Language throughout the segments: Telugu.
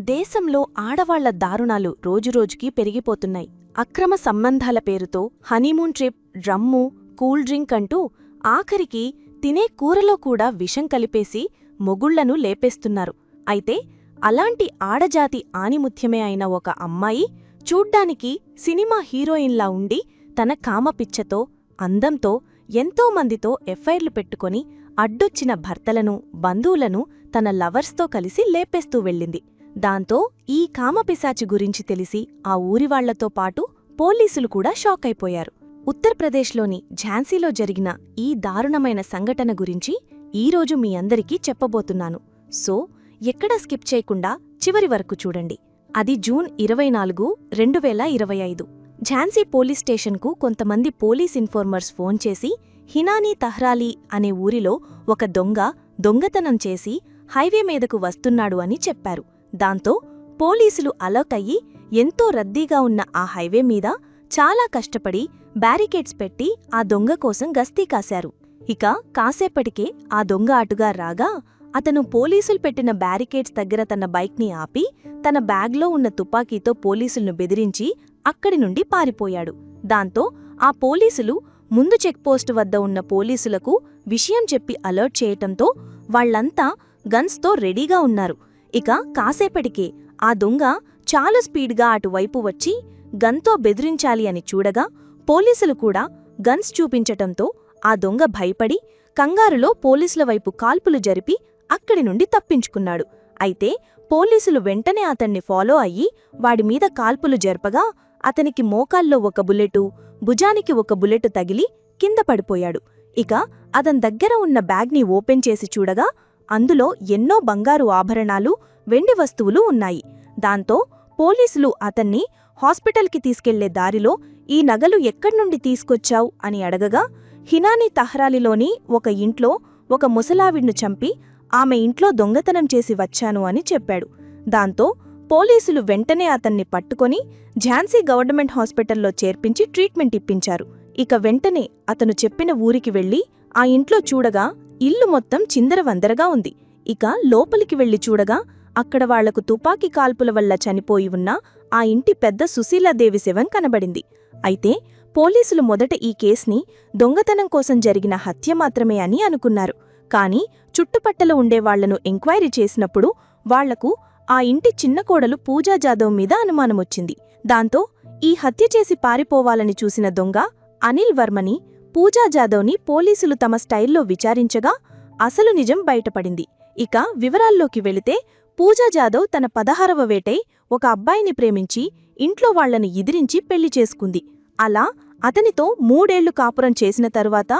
దేశంలో ఆడవాళ్ళ దారుణాలు రోజురోజుకీ పెరిగిపోతున్నాయి. అక్రమ సంబంధాల పేరుతో honeymoon trip drum cool drink అంటూ ఆఖరికి తినే కూరలో కూడా విషం కలిపేసి మొగుళ్ళను లేపేస్తున్నారు. అయితే అలాంటి ఆడజాతి ఆనిముత్యమే అయిన ఒక అమ్మాయి చూడ్డానికి సినిమా హీరోయిన్లా ఉండి తన కామపిచ్చతో అందంతో ఎంతోమందితో ఎఫ్ఐర్లు పెట్టుకొని అడ్డొచ్చిన భర్తలను బంధువులను తన లవర్స్తో కలిసి లేపేస్తూ వెళ్ళింది. దాంతో ఈ కామపిశాచి గురించి తెలిసి ఆ ఊరివాళ్ళతో పాటు పోలీసులు కూడా షాకైపోయారు ఉత్తర్ప్రదేశ్లోని ఉత్తరప్రదేశ్లోని ఝాన్సీలో జరిగిన ఈ దారుణమైన సంఘటన గురించి ఈరోజు మీ అందరికీ చెప్పబోతున్నాను. సో ఎక్కడా స్కిప్ చేయకుండా చివరి వరకు చూడండి. అది జూన్ ఇరవై నాలుగు రెండు వేల ఇరవై ఐదు. ఝాన్సీ పోలీస్ స్టేషన్కు కొంతమంది పోలీస్ ఇన్ఫోర్మర్స్ ఫోన్ చేసి హినానీ తహ్రాలీ అనే ఊరిలో ఒక దొంగ దొంగతనం చేసి హైవే మీదకు వస్తున్నాడు అని చెప్పారు. దాంతో పోలీసులు అలర్ట్ అయ్యి ఎంతో రద్దీగా ఉన్న ఆ హైవే మీద చాలా కష్టపడి బ్యారికేడ్స్ పెట్టి ఆ దొంగ కోసం గస్తీ కాశారు. ఇక కాసేపటికే ఆ దొంగ అటుగా రాగా అతను పోలీసులు పెట్టిన బ్యారికేడ్స్ దగ్గర తన బైక్ని ఆపి తన బ్యాగ్లో ఉన్న తుపాకీతో పోలీసులను బెదిరించి అక్కడి నుండి పారిపోయాడు. దాంతో ఆ పోలీసులు ముందు చెక్పోస్టు వద్ద ఉన్న పోలీసులకు విషయం చెప్పి అలర్ట్ చేయటంతో వాళ్ళంతా గన్స్తో రెడీగా ఉన్నారు. ఇక కాసేపటికే ఆ దొంగ చాలా స్పీడ్గా అటువైపు వచ్చి గన్తో బెదిరించాలి అని చూడగా పోలీసులు కూడా గన్స్ చూపించటంతో ఆ దొంగ భయపడి కంగారులో పోలీసుల వైపు కాల్పులు జరిపి అక్కడి నుండి తప్పించుకున్నాడు. అయితే పోలీసులు వెంటనే అతన్ని ఫాలో అయ్యి వాడిమీద కాల్పులు జరపగా అతనికి మోకాల్లో ఒక బుల్లెటు భుజానికి ఒక బుల్లెటు తగిలి కింద పడిపోయాడు. ఇక అతని దగ్గర ఉన్న బ్యాగ్ని ఓపెన్ చేసి చూడగా అందులో ఎన్నో బంగారు ఆభరణాలు వెండి వస్తువులు ఉన్నాయి. దాంతో పోలీసులు అతన్ని హాస్పిటల్కి తీసుకెళ్ళే దారిలో ఈ నగలు ఎక్కడ్నుండి తీసుకొచ్చావు అని అడగగా హినాని తహ్రాలిలోని ఒక ఇంట్లో ఒక ముసలావిడ్ను చంపి ఆమె ఇంట్లో దొంగతనం చేసి వచ్చాను అని చెప్పాడు. దాంతో పోలీసులు వెంటనే అతన్ని పట్టుకొని ఝాన్సీ గవర్నమెంట్ హాస్పిటల్లో చేర్పించి ట్రీట్మెంట్ ఇప్పించారు. ఇక వెంటనే అతను చెప్పిన ఊరికి వెళ్ళి ఆ ఇంట్లో చూడగా ఇల్లు మొత్తం చిందరవందరగా ఉంది. ఇక లోపలికి వెళ్ళి చూడగా అక్కడ వాళ్ళకు తుపాకీ కాల్పుల వల్ల చనిపోయి ఉన్న ఆ ఇంటి పెద్ద సుశీలాదేవి శవం కనబడింది. అయితే పోలీసులు మొదట ఈ కేస్ని దొంగతనం కోసం జరిగిన హత్య మాత్రమే అని అనుకున్నారు. కాని చుట్టుపట్టల ఉండేవాళ్ళను ఎంక్వైరీ చేసినప్పుడు వాళ్ళకు ఆ ఇంటి చిన్న కోడలు పూజా జాదవ్ మీద అనుమానమొచ్చింది. దాంతో ఈ హత్య చేసి పారిపోవాలని చూసిన దొంగ అనిల్ వర్మని పూజా జాదవ్ని పోలీసులు తమ స్టైల్లో విచారించగా అసలు నిజం బయటపడింది. ఇక వివరాల్లోకి వెళితే పూజా జాదవ్ తన పదహారవ వేటై ఒక అబ్బాయిని ప్రేమించి ఇంట్లో వాళ్ళను ఎదిరించి పెళ్ళి చేసుకుంది. అలా అతనితో మూడేళ్ళు కాపురం చేసిన తరువాత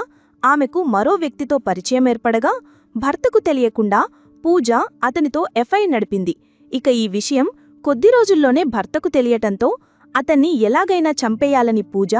ఆమెకు మరో వ్యక్తితో పరిచయం ఏర్పడగా భర్తకు తెలియకుండా పూజ అతనితో ఎఫ్ఐ నడిపింది. ఇక ఈ విషయం కొద్ది రోజుల్లోనే భర్తకు తెలియటంతో అతన్ని ఎలాగైనా చంపేయాలని పూజ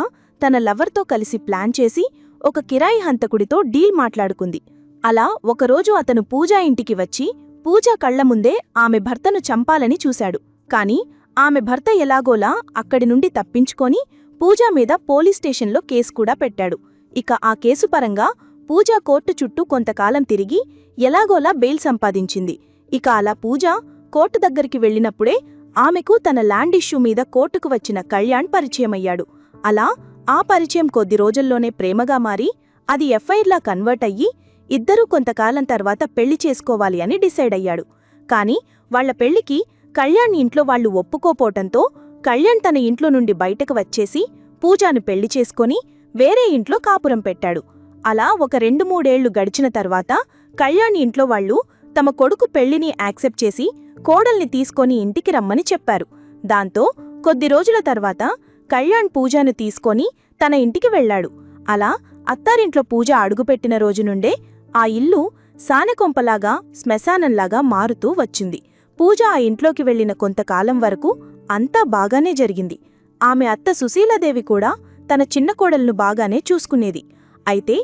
తన లవర్తో కలిసి ప్లాన్ చేసి ఒక కిరాయి హంతకుడితో డీల్ మాట్లాడుకుంది. అలా ఒకరోజు అతను పూజా ఇంటికి వచ్చి పూజా కళ్ళ ముందే ఆమె భర్తను చంపాలని చూశాడు. కాని ఆమె భర్త ఎలాగోలా అక్కడి నుండి తప్పించుకొని పూజా మీద పోలీస్ స్టేషన్లో కేసు కూడా పెట్టాడు. ఇక ఆ కేసు పరంగా పూజా కోర్టు చుట్టూ కొంతకాలం తిరిగి ఎలాగోలా బెయిల్ సంపాదించింది. ఇక అలా పూజా కోర్టు దగ్గరికి వెళ్ళినప్పుడే ఆమెకు తన ల్యాండ్ ఇష్యూ మీద కోర్టుకు వచ్చిన కళ్యాణ్ పరిచయమయ్యాడు. అలా ఆ పరిచయం కొద్ది రోజుల్లోనే ప్రేమగా మారి అది ఎఫ్ఐర్లా కన్వర్ట్ అయ్యి ఇద్దరూ కొంతకాలం తర్వాత పెళ్ళి చేసుకోవాలి అని డిసైడ్ అయ్యాడు. కాని వాళ్ళ పెళ్ళికి కళ్యాణ్ ఇంట్లో వాళ్ళు ఒప్పుకోపోవటంతో కళ్యాణ్ తన ఇంట్లో నుండి బయటకు వచ్చేసి పూజాను పెళ్ళి చేసుకొని వేరే ఇంట్లో కాపురం పెట్టాడు. అలా ఒక రెండు మూడేళ్ళు గడిచిన తర్వాత కళ్యాణ్ ఇంట్లో వాళ్ళు తమ కొడుకు పెళ్ళిని యాక్సెప్ట్ చేసి కోడల్ని తీసుకొని ఇంటికి రమ్మని చెప్పారు. దాంతో కొద్ది రోజుల తర్వాత కళ్యాణ్ పూజను తీసుకొని తన ఇంటికి వెళ్ళాడు అలా అత్తారింట్లో పూజ అడుగుపెట్టిన రోజు నుండే ఆ ఇల్లు సానెకొంపలాగా శ్మశానంలాగా మారుతూ వచ్చింది. పూజ ఆ ఇంట్లోకి వెళ్ళిన కొంతకాలం వరకు అంతా బాగానే జరిగింది. ఆమె అత్త సుశీలాదేవి కూడా తన చిన్న కోడలను బాగానే చూసుకునేది. అయితే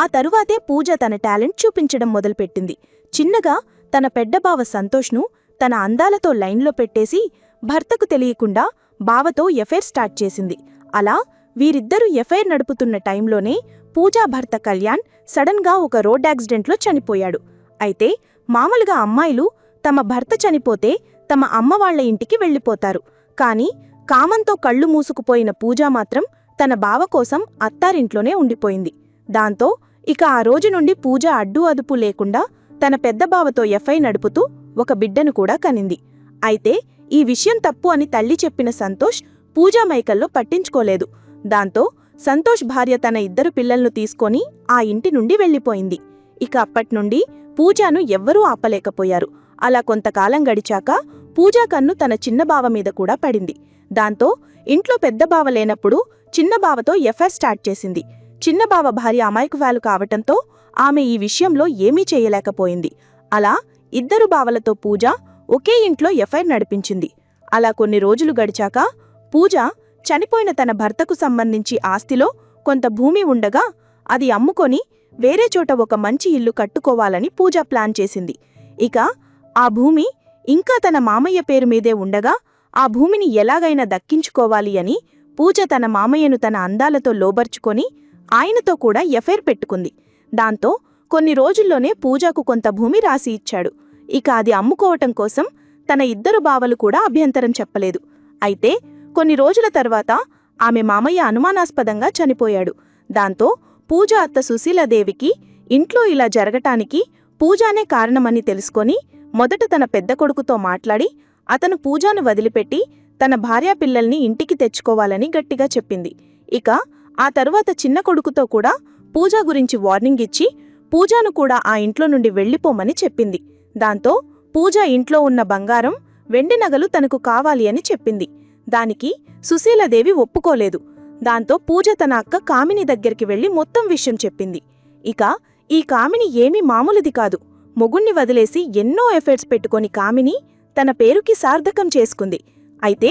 ఆ తరువాతే పూజ తన టాలెంట్ చూపించడం మొదలుపెట్టింది. చిన్నగా తన పెద్దబావ సంతోష్ను తన అందాలతో లైన్లో పెట్టేసి భర్తకు తెలియకుండా బావతో ఎఫైర్ స్టార్ట్ చేసింది. అలా వీరిద్దరూ ఎఫైర్ నడుపుతున్న టైంలోనే పూజా భర్త కళ్యాణ్ సడన్గా ఒక రోడ్ యాక్సిడెంట్లో చనిపోయాడు. అయితే మామూలుగా అమ్మాయిలు తమ భర్త చనిపోతే తమ అమ్మవాళ్ళ ఇంటికి వెళ్ళిపోతారు. కాని కామంతో కళ్ళు మూసుకుపోయిన పూజా మాత్రం తన బావ కోసం అత్తారింట్లోనే ఉండిపోయింది. దాంతో ఇక ఆ రోజు నుండి పూజ అడ్డు అదుపు లేకుండా తన పెద్ద బావతో ఎఫ్ఐ నడుపుతూ ఒక బిడ్డను కూడా కనింది. అయితే ఈ విషయం తప్పు అని తల్లి చెప్పిన సంతోష్ పూజా మైకల్లో పట్టించుకోలేదు. దాంతో సంతోష్ భార్య తన ఇద్దరు పిల్లలను తీసుకొని ఆ ఇంటి నుండి వెళ్ళిపోయింది. ఇక అప్పట్నుండి పూజాను ఎవ్వరూ ఆపలేకపోయారు. అలా కొంతకాలం గడిచాక పూజా కన్ను తన చిన్న బావ మీద కూడా పడింది. దాంతో ఇంట్లో పెద్ద బావ లేనప్పుడు చిన్న బావతో ఎఫ్ఐఆర్ స్టార్ట్ చేసింది. చిన్న బావ భార్య అమాయకువాలు కావటంతో ఆమె ఈ విషయంలో ఏమీ చేయలేకపోయింది. అలా ఇద్దరు బావలతో పూజ ఒకే ఇంట్లో ఎఫ్ఐఆర్ నడిపించింది. అలా కొన్ని రోజులు గడిచాక పూజ చనిపోయిన తన భర్తకు సంబంధించి ఆస్తిలో కొంత భూమి ఉండగా అది అమ్ముకొని వేరే చోట ఒక మంచి ఇల్లు కట్టుకోవాలని పూజ ప్లాన్ చేసింది. ఇక ఆ భూమి ఇంకా తన మామయ్య పేరు మీదే ఉండగా ఆ భూమిని ఎలాగైనా దక్కించుకోవాలి అని పూజ తన మామయ్యను తన అందాలతో లోబర్చుకొని ఆయనతో కూడా ఎఫైర్ పెట్టుకుంది. దాంతో కొన్ని రోజుల్లోనే పూజకు కొంత భూమి రాసి ఇచ్చాడు. ఇక అది అమ్ముకోవటం కోసం తన ఇద్దరు బావలు కూడా అభ్యంతరం చెప్పలేదు. అయితే కొన్ని రోజుల తర్వాత ఆమె మామయ్య అనుమానాస్పదంగా చనిపోయాడు. దాంతో పూజ అత్త సుశీలాదేవికి ఇంట్లో ఇలా జరగటానికి పూజానే కారణమని తెలుసుకొని మొదట తన పెద్ద కొడుకుతో మాట్లాడి అతను పూజాను వదిలిపెట్టి తన భార్యా పిల్లల్ని ఇంటికి తెచ్చుకోవాలని గట్టిగా చెప్పింది. ఇక ఆ తరువాత చిన్న కొడుకుతో కూడా పూజ గురించి వార్నింగ్ ఇచ్చి పూజాను కూడా ఆ ఇంట్లో నుండి వెళ్ళిపోమని చెప్పింది. దాంతో పూజ ఇంట్లో ఉన్న బంగారం వెండి నగలు తనకు కావాలి అని చెప్పింది. దానికి సుశీలదేవి ఒప్పుకోలేదు. దాంతో పూజ తన అక్క కామిని దగ్గరికి వెళ్ళి మొత్తం విషయం చెప్పింది. ఇక ఈ కామిని ఏమీ మామూలుది కాదు. మొగుణ్ణి వదిలేసి ఎన్నో ఎఫర్ట్స్ పెట్టుకొని కామిని తన పేరుకి సార్థకం చేసుకుంది. అయితే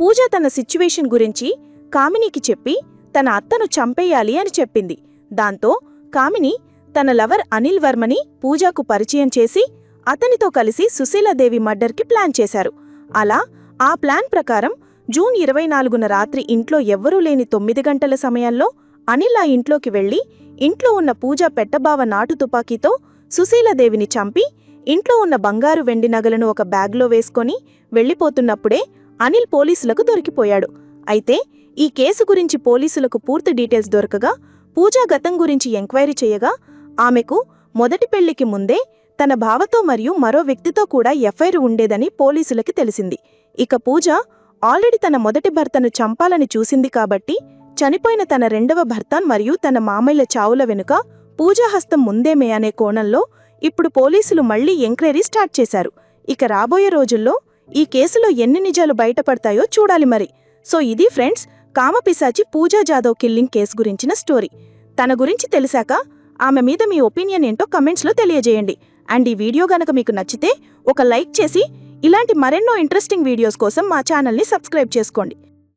పూజ తన సిచ్యువేషన్ గురించి కామినికి చెప్పి తన అత్తను చంపేయాలి అని చెప్పింది. దాంతో కామిని తన లవర్ అనిల్ వర్మని పూజాకు పరిచయం చేసి అతనితో కలిసి సుశీలాదేవి మర్డర్కి ప్లాన్ చేశారు. అలా ఆ ప్లాన్ ప్రకారం జూన్ ఇరవై నాలుగున రాత్రి ఇంట్లో ఎవ్వరూ లేని తొమ్మిది గంటల సమయంలో అనిల్ ఆ ఇంట్లోకి వెళ్ళి ఇంట్లో ఉన్న పూజ పెట్టబావ నాటు తుపాకీతో సుశీలాదేవిని చంపి ఇంట్లో ఉన్న బంగారు వెండి నగలను ఒక బ్యాగ్లో వేసుకొని వెళ్ళిపోతున్నప్పుడే అనిల్ పోలీసులకు దొరికిపోయాడు. అయితే ఈ కేసు గురించి పోలీసులకు పూర్తి డీటెయిల్స్ దొరకగా పూజా గతం గురించి ఎంక్వైరీ చేయగా ఆమెకు మొదటి పెళ్ళికి ముందే తన భావతో మరియు మరో వ్యక్తితో కూడా ఎఫ్ఐఆర్ ఉండేదని పోలీసులకి తెలిసింది. ఇక పూజ ఆల్రెడీ తన మొదటి భర్తను చంపాలని చూసింది కాబట్టి చనిపోయిన తన రెండవ భర్త మరియు తన మామయ్య చావుల వెనుక పూజాహస్తం ముందేమే అనే కోణంలో ఇప్పుడు పోలీసులు మళ్ళీ ఎంక్వైరీ స్టార్ట్ చేశారు. ఇక రాబోయే రోజుల్లో ఈ కేసులో ఎన్ని నిజాలు బయటపడతాయో చూడాలి మరి. సో ఇది ఫ్రెండ్స్ కామపిశాచి పూజా జాదవ్ కిల్లింగ్ కేసు గురించిన స్టోరీ. తన గురించి తెలిసాక ఆమె మీద మీ ఒపీనియన్ ఏంటో కమెంట్స్లో తెలియజేయండి. అండ్ ఈ వీడియో గనక మీకు నచ్చితే ఒక లైక్ చేసి ఇలాంటి మరెన్నో ఇంట్రెస్టింగ్ వీడియోస్ కోసం మా ఛానల్ని సబ్స్క్రైబ్ చేసుకోండి.